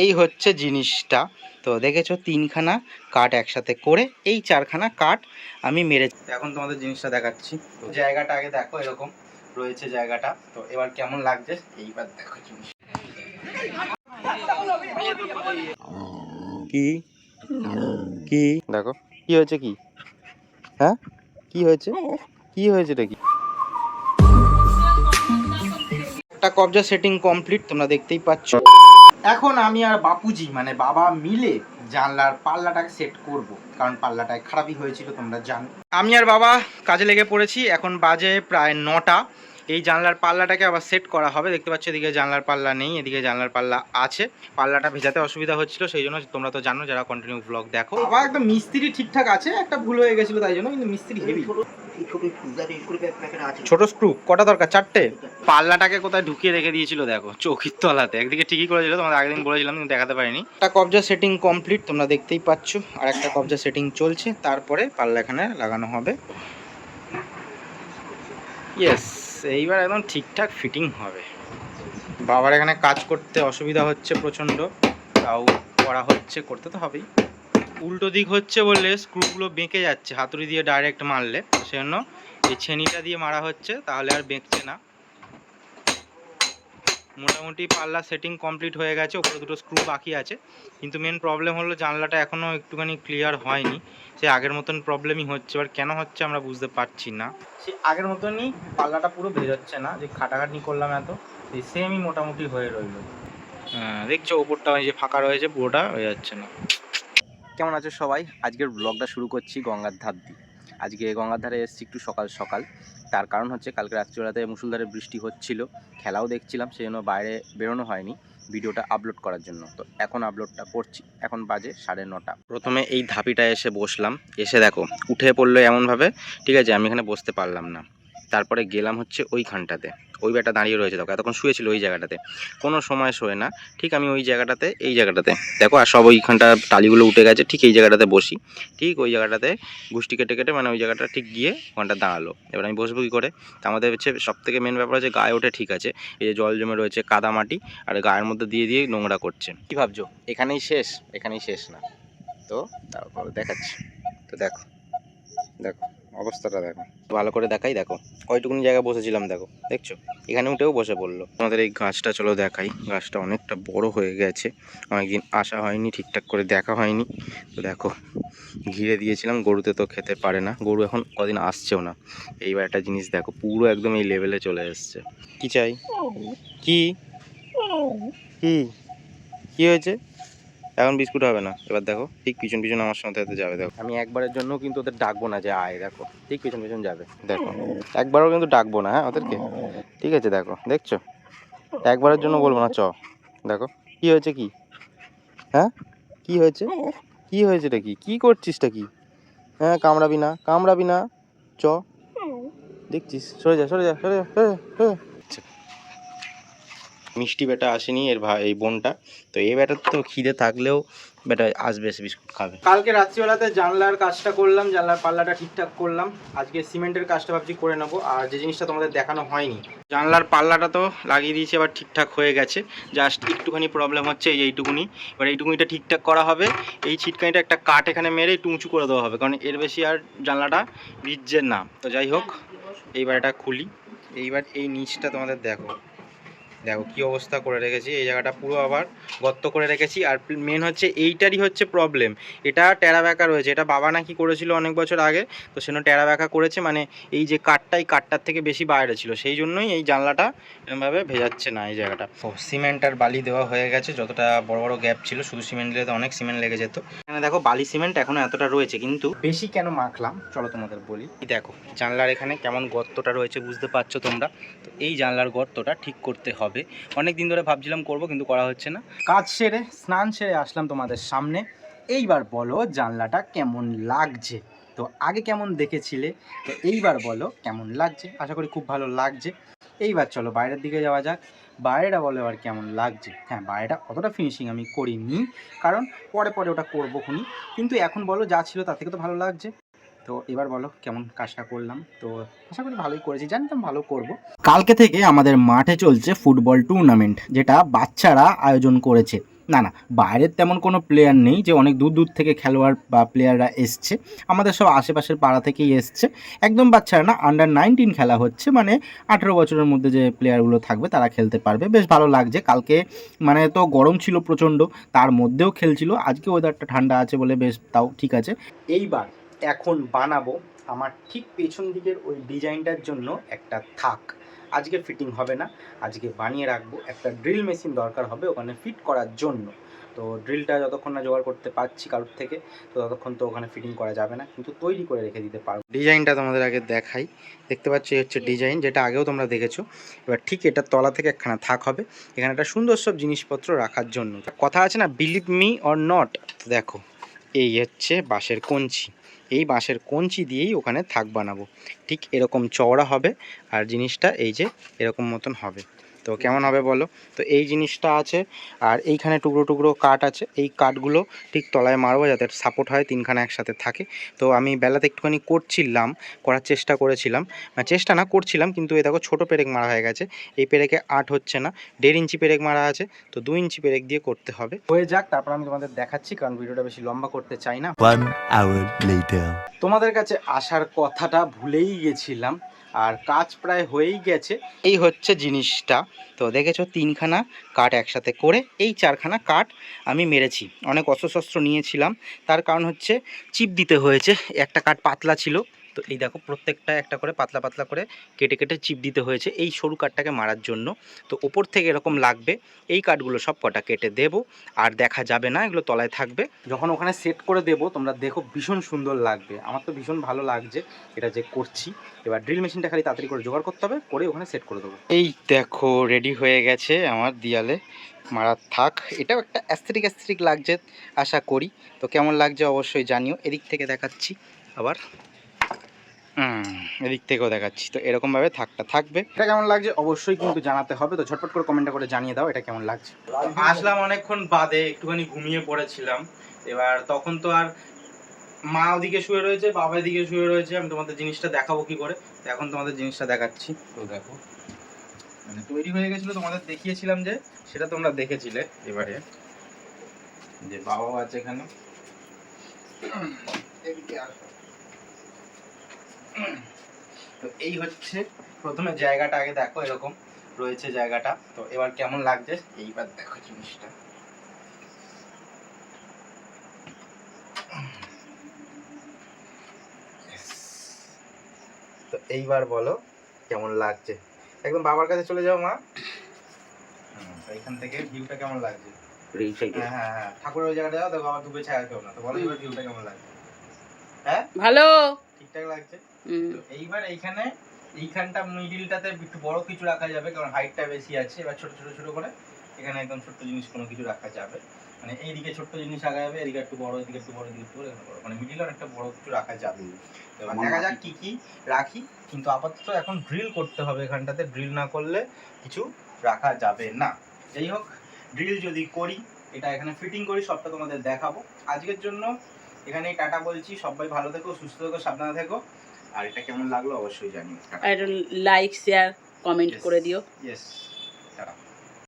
এই হচ্ছে জিনিসটা। তো দেখেছ তিনখানা কাঠ একসাথে করে এই চারখানা কাঠ আমি মেরে এখন তোমাদের জিনিসটা দেখাচ্ছি। তো জায়গাটা আগে দেখো এরকম রয়েছে জায়গাটা। তো এবার কেমন লাগছে এইবার দেখো জিনিস। কি? কি? দেখো। কি হয়েছে কি? হ্যাঁ? কি হয়েছে? কি হয়েছে এটা কি একটা কবজা সেটিং কমপ্লিট তোমরা দেখতেই পাচ্ছ। এখন আমি আর বাপুজি মানে বাবা মিলে জানলার পাল্লাটাকে সেট করব, কারণ পাল্লাটায় খারাপই হয়েছিল, তোমরা জানো। আমি আর বাবা কাজে লেগে পড়েছি, এখন বাজে প্রায় নটা। এই জানলার পাল্লাটাকে আবার সেট করা হবে। দেখতে পাচ্ছ এদিকে জানলার পাল্লা নেই এদিকে জানলার পাল্লা আছে। পাল্লাটা ভেজাতে অসুবিধা হচ্ছিল সেই জন্য তোমরা তো জানো যারা কন্টিনিউ ব্লগ দেখো। বাবা একদম মিস্ত্রি ঠিকঠাক আছে একটা ভুল হয়ে গেছিল তাই জন্য কিন্তু মিস্ত্রি হেভি ছোট স্ক্রু কটা দরকার? চারটে? পাল্লাটাকে কোথায় ঢুকিয়ে রেখে দিয়েছিল দেখো চৌকির তলাতে। একদিকে ঠিকই করেছিল তোমাদের আগের দিন বলেছিলাম কিন্তু দেখাতে পারিনি। একটা কবজা সেটিং কমপ্লিট তোমরা দেখতেই পাচ্ছ। আর একটা কবজা সেটিং চলছে তারপরে পাল্লা এখানে লাগানো হবে। ইয়েস এইবার একদম ঠিকঠাক ফিটিং হবে। বাবার এখানে কাজ করতে অসুবিধা হচ্ছে প্রচণ্ড তাও করা হচ্ছে করতে তো হবেই। উল্টো দিক হচ্ছে বললে স্ক্রুগুলো বেঁকে যাচ্ছে হাতুড়ি দিয়ে ডাইরেক্ট মারলে সেজন্য এই ছেনিটা দিয়ে মারা হচ্ছে তাহলে আর বেঁকছে না। মোটামুটি পাল্লা সেটিং কমপ্লিট হয়ে গেছে, ওপরে দুটো স্ক্রু বাকি আছে। কিন্তু মেন প্রবলেম হলো জানলাটা এখনও একটুখানি ক্লিয়ার হয়নি। সে আগের মতন প্রবলেমই হচ্ছে, এবার কেন হচ্ছে আমরা বুঝতে পারছি না। সে আগের মতনই পাল্লাটা পুরো বেরোচ্ছে না, যে খাটাখাটনি করলাম এত সেমই মোটামুটি হয়ে রইল। হ্যাঁ দেখছ ওপরটা ওই যে ফাঁকা রয়েছে, পুরোটা হয়ে যাচ্ছে না। কেমন আছো সবাই? আজকের ব্লগটা শুরু করছি গঙ্গার ধার দিয়ে। আজকে গঙ্গার ধারে এসেছি একটু সকাল সকাল। তার কারণ হচ্ছে কালকে রাত্রিবেলাতে মুসুলধারে বৃষ্টি হচ্ছিল, খেলাও দেখছিলাম সেই জন্য বাইরে বেরোনো হয়নি ভিডিওটা আপলোড করার জন্য। তো এখন আপলোডটা করছি, এখন বাজে সাড়ে নটা। প্রথমে এই ধাপিটা এসে বসলাম, এসে দেখো, উঠে পড়ল এমনভাবে, ঠিক আছে, আমি এখানে বসতে পারলাম না। তারপরে গেলাম হচ্ছে ওইখানটাতে। ওই ব্যাটা দাঁড়িয়ে রয়েছে দেখো, এতক্ষণ শুয়েছিল ওই জায়গাটাতে। কোনো সময় শোয় না, ঠিক আমি ওই জায়গাটাতে, এই জায়গাটাতে। দেখো, আর সব ওইখানটা টালিগুলো উঠে গেছে, ঠিক এই জায়গাটাতে বসি। ঠিক ওই জায়গাটাতে গুষ্টি কেটে কেটে মানে ওই জায়গাটা ঠিক গিয়ে ওখানটা দাঁড়াল। এবার আমি বসবো কী করে? তা আমাদের হচ্ছে সব থেকে মেন ব্যাপার হচ্ছে গায়ে ওঠে, ঠিক আছে। এই যে জল জমে রয়েছে, কাদা মাটি, আর গায়ের মধ্যে দিয়ে দিয়ে নোংরা করছে। কী ভাবছ? এখানেই শেষ? এখানেই শেষ না? তো তারপর দেখাচ্ছি। তো দেখো দেখো। অবস্থাটা দেখো। ভালো করে দেখাই, দেখো। কয়টুকুনি জায়গায় বসেছিলাম, দেখো। দেখছ? এখানে উঠেও বসে পড়ল। আমাদের এই গাছটা চলো দেখাই। গাছটা অনেকটা বড় হয়ে গেছে। অনেকদিন আসা হয়নি, ঠিকঠাক করে দেখা হয়নি। তো দেখো, ঘিরে দিয়েছিলাম, গরুতে তো খেতে পারে না। গরু এখন কদিন আসছেও না। এইবার একটা জিনিস দেখো, পুরো একদম এই লেভেলে চলে এসছে। কি চাই? কি? কি হয়েছে? এখন বিস্কুট হবে না। এবার দেখো ঠিক পিছন পিছন আমার সাথে সাথে যাবে দেখো। আমি একবারের জন্য কিন্তু ওদের ডাকবো না যে আয় দেখো। ঠিক পিছন পিছন যাবে। দেখো একবারও কিন্তু ডাকবো না হ্যাঁ ওদেরকে? ঠিক আছে দেখো দেখছ? একবারের জন্য বলব না চ। দেখো কি হয়েছে কি? হ্যাঁ? কি হয়েছে? কি হয়েছে এটা কি? কি করছিসটা কি? হ্যাঁ কামড়াবি না কামড়াবি না। চ। দেখছিস? সরে যা সরে যা সরে যা সরে যা, সরে যা। মিষ্টি বেটা আসেনি এর ভাই এই বোনটা। তো এই বেটার তো খিদে থাকলেও বেটা আসবে এসে বিস্কুট খাবে। কালকে রাত্রিবেলাতে জানলার কাজটা করলাম, জানলার পাল্লাটা ঠিকঠাক করলাম। আজকে সিমেন্টের কাজটা ভাবছি করে নেব, আর যে জিনিসটা তোমাদের দেখানো হয়নি। জানলার পাল্লাটা তো লাগিয়ে দিয়েছি, এবার ঠিকঠাক হয়ে গেছে। জাস্ট একটুখানি প্রবলেম হচ্ছে, এই এইটুকুনি। এবার এইটুকুনিটা ঠিকঠাক করা হবে। এই ছিটকানিটা একটা কাঠ এখানে মেরে একটু উঁচু করে দেওয়া হবে, কারণ এর বেশি আর জানলাটা ভিজছে না। তো যাই হোক, এইবার এটা খুলি। এইবার এই নিচটা তোমাদের দেখো। দেখো কি অবস্থা করে রেখেছি, এই জায়গাটা পুরো আবার গর্ত করে রেখেছি। আর মেন হচ্ছে এইটারই হচ্ছে প্রবলেম এটা টেরা ব্যাকা রয়েছে, এটা বাবা নাকি করেছিল অনেক বছর আগে, তো সেজন্য টেরা ব্যাকা করেছে মানে এই যে কাঠটাই কাঠটার থেকে বেশি বাইরে ছিল, সেই জন্যই এই জানলাটা এরমভাবে ভেজাচ্ছে না এই জায়গাটা। ও সিমেন্ট আর বালি দেওয়া হয়ে গেছে, যতটা বড় বড় গ্যাপ ছিল, শুধু সিমেন্ট দিলে তো অনেক সিমেন্ট লেগে যেত। এখানে দেখো বালি সিমেন্ট এখনও এতটা রয়েছে, কিন্তু বেশি কেন মাখলাম? চলো তোমাদের বলি। দেখো, জানলার এখানে কেমন গর্তটা রয়েছে, বুঝতে পারছ তোমরা? তো এই জানলার গর্তটা ঠিক করতে হবে। অনেক দিন ধরে ভাবছিলাম করব, কিন্তু করা হচ্ছে না। কাজ সেরে, স্নান সেরে আসলাম তোমাদের সামনে। এইবার বলো জানলাটা কেমন লাগছে? তো আগে কেমন দেখেছিলে? তো এইবার বলো কেমন লাগছে? আশা করি খুব ভালো লাগছে। এইবার চলো বাইরের দিকে যাওয়া যাক। বাইরেটা বলো এবার কেমন লাগছে? হ্যাঁ বাইরেটা অতটা ফিনিশিং আমি করিনি, কারণ পরে পরে ওটা করব খুনি। কিন্তু এখন বলো যা ছিল তার থেকে তো ভালো লাগছে। তো এবার বলো কেমন কাজটা করলাম? তো আশা করি ভালোই করেছি জানতাম ভালো করব। কালকে থেকে আমাদের মাঠে চলছে ফুটবল টুর্নামেন্ট যেটা বাচ্চারা আয়োজন করেছে। না না বাইরের তেমন কোনো প্লেয়ার নেই যে অনেক দূর দূর থেকে খেলোয়াড় বা প্লেয়াররা এসছে। আমাদের সব আশেপাশের পাড়া থেকেই এসছে। একদম বাচ্চারা না আন্ডার নাইনটিন খেলা হচ্ছে মানে আঠেরো বছরের মধ্যে যে প্লেয়ারগুলো থাকবে তারা খেলতে পারবে। বেশ ভালো লাগছে কালকে মানে তো গরম ছিল প্রচণ্ড তার মধ্যেও খেলছিল আজকে ওয়েদারটা ঠান্ডা আছে বলে বেশ তাও ঠিক আছে। এইবার এখন বানাবো। আমার ঠিক পেছন দিকের ওই ডিজাইনটার জন্য একটা থাক। আজকে ফিটিং হবে না। আজকে বানিয়ে রাখব। একটা ড্রিল মেশিন দরকার হবে ওখানে ফিট করার জন্য। তো ড্রিলটা যতক্ষণ না জোগাড় করতে পারছি কারোর থেকে, তো ততক্ষণ তো ওখানে ফিটিং করা যাবে না। কিন্তু তৈরি করে রেখে দিতে পারব। ডিজাইনটা তোমাদের আগে দেখাই। দেখতে পাচ্ছি হচ্ছে ডিজাইন, যেটা আগেও তোমরা দেখেছ। এবার ঠিক এটার তলা থেকে একখানা থাক হবে। এখানে একটা সুন্দর সব জিনিসপত্র রাখার জন্য। কথা আছে না বিলিভ মি অর নট দেখো, এই হচ্ছে বাঁশের কঞ্চি। এই বাঁশের কঞ্চি দিয়েই ওখানে থাক বানাবো। ঠিক এরকম চওড়া হবে আর জিনিসটা এই যে এরকম মতন হবে। তো কেমন হবে বলো? তো এই জিনিসটা আছে আর এইখানে টুকরো টুকরো কাঠ আছে এই কাঠগুলো ঠিক তলায় মারবো যাতে সাপোর্ট হয় তিনখানা একসাথে থাকে। তো আমি বেলাতে একটুখানি করছিলাম করার চেষ্টা করেছিলাম। মানে চেষ্টা না করছিলাম কিন্তু এই দেখো ছোটো পেরেক মারা হয়ে গেছে। এই পেরেকে আট হচ্ছে না দেড় ইঞ্চি পেরেক মারা আছে তো দু ইঞ্চি পেরেক দিয়ে করতে হবে। হয়ে যাক তারপর আমি তোমাদের দেখাচ্ছি কারণ ভিডিওটা বেশি লম্বা করতে চাই না. তোমাদের কাছে আসার কথাটা ভুলেই গেছিলাম। আর কাজ প্রায় হয়েই গেছে। এই হচ্ছে জিনিসটা। তো দেখেছ, তিনখানা কাঠ একসাথে করে এই চারখানা কাঠ আমি মেরেছি। অনেক অস্ত্রশস্ত্র নিয়েছিলাম। তার কারণ হচ্ছে, চিপ দিতে হয়েছে। একটা কাঠ পাতলা ছিল। তো এই দেখো প্রত্যেকটা একটা করে পাতলা পাতলা করে কেটে কেটে চিপ দিতে হয়েছে এই সরু কাঠটাকে মারার জন্য। তো ওপর থেকে এরকম লাগবে, এই কাঠগুলো সব কটা কেটে দেবো। আর দেখা যাবে না, এগুলো তলায় থাকবে। যখন ওখানে সেট করে দেবো, তোমরা দেখো ভীষণ সুন্দর লাগবে। আমার তো ভীষণ ভালো লাগছে এটা যে করছি। এবার ড্রিল মেশিনটা খালি তাড়াতাড়ি করে জোগাড় করতে হবে, করে ওখানে সেট করে দেবো। এই দেখো রেডি হয়ে গেছে আমার দিয়ালে। মারার থাক, এটাও একটা অ্যাস্থেটিক অ্যাস্থেটিক লাগছে, আশা করি। তো কেমন লাগছে অবশ্যই জানিও। এদিক থেকে দেখাচ্ছি আবার। এদিক থেকেও দেখাচ্ছি। তো এরকমভাবে থাকটা থাকবে। এটা কেমন লাগছে? অবশ্যই কিন্তু জানাতে হবে। তো ঝটপট করে কমেন্টে করে জানিয়ে দাও এটা কেমন লাগছে? আসলাম অনেকক্ষণ বাদে একটুখানি ঘুমিয়ে পড়েছিলাম। এবার তখন তো আর মা ওদিকে শুয়ে রয়েছে বাবা এদিকে শুয়ে রয়েছে আমি তোমাদের জিনিসটা দেখাবো কি করে? তো এখন তোমাদের জিনিসটা দেখাচ্ছি। তো দেখো মানে তৈরি হয়ে গেছিল তোমাদের দেখিয়েছিলাম যে সেটা তোমরা দেখেছিলে এবারে। যে বাবাও আছে এখানে। এদিকে আসো। তো এই হচ্ছে প্রথমে জায়গাটা আগে দেখো এরকম রয়েছে জায়গাটা। তো এবার কেমন লাগছে? এইবার দেখো জিনিসটা। তো এইবার বলো কেমন লাগছে? একদম বাবার কাছে চলে যাও মা। এখান থেকে ভিউটা কেমন লাগছে? হ্যাঁ হ্যাঁ হ্যাঁ ঠাকুরের ওই জায়গাটা যাও দেখো আবার ডুবে ছায়া কেউ না তো বলো এবার ভিউটা কেমন লাগছে? হ্যাঁ? ভালো। ঠিকঠাক লাগছে। তো এইবার এইখানে এইখানটা মিডিলটাতে একটু বড় কিছু রাখা যাবে কারণ হাইটটা বেশি আছে। এবার ছোট ছোট ছোট করে এখানে একদম ছোট্ট জিনিস কোনো কিছু রাখা যাবে। মানে এইদিকে ছোট্ট জিনিস রাখা যাবে এদিকে একটু বড় এদিকে একটু বড় এদিকে একটু বড় এখানে বড়। মানে মিডিলে অনেকটা বড় কিছু রাখা যাবে। এবার দেখা যাক কি কি রাখি। কিন্তু আপাতত এখন ড্রিল করতে হবে এখানটাতে। ড্রিল না করলে কিছু রাখা যাবে না। যাই হোক ড্রিল যদি করি এটা এখানে ফিটিং করি সবটা তোমাদের দেখাবো। আজকের জন্য এখানেই টাটা বলছি। সবাই ভালো থেকো সুস্থ থেকো সাবধানে থেকো। আর এটা কেমন লাগল অবশ্যই জানিও। আর লাইক শেয়ার কমেন্ট করে দিও। ইয়েস